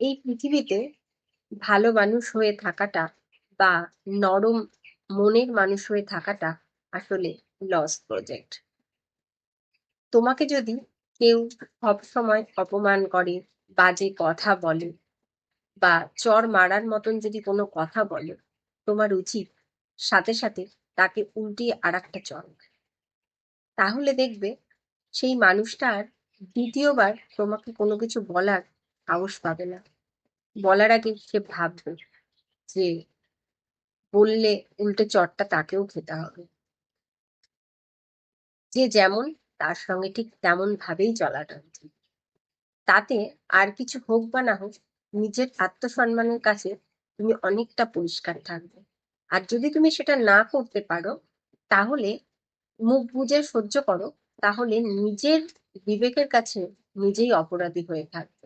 এই পৃথিবীতে ভালো মানুষ হয়ে থাকাটা বা নরম মনের মানুষ হয়ে থাকাটা আসলে লস প্রজেক্ট তোমাকে যদি কেউ সবসময় অপমান করে, বাজে কথা বলে বা চর মারার মতন যদি কোনো কথা বলে, তোমার উচিত সাথে সাথে তাকে উল্টিয়ে আর একটা চর। তাহলে দেখবে সেই মানুষটা আর দ্বিতীয়বার তোমাকে কোনো কিছু বলার সাহস পাবে না। বলার আগে সে ভাববে যে বললে উল্টে চটটা তাকেও খেতে হবে। যে যেমন, তার সঙ্গে ঠিক তেমন ভাবেই চলাটা উচিত। তাতে আর কিছু হোক বা না হোক, নিজের আত্মসম্মানের কাছে তুমি অনেকটা পরিষ্কার থাকবে। আর যদি তুমি সেটা না করতে পারো, তাহলে মুখ বুঝে সহ্য করো, তাহলে নিজের বিবেকের কাছে নিজেই অপরাধী হয়ে থাকবে।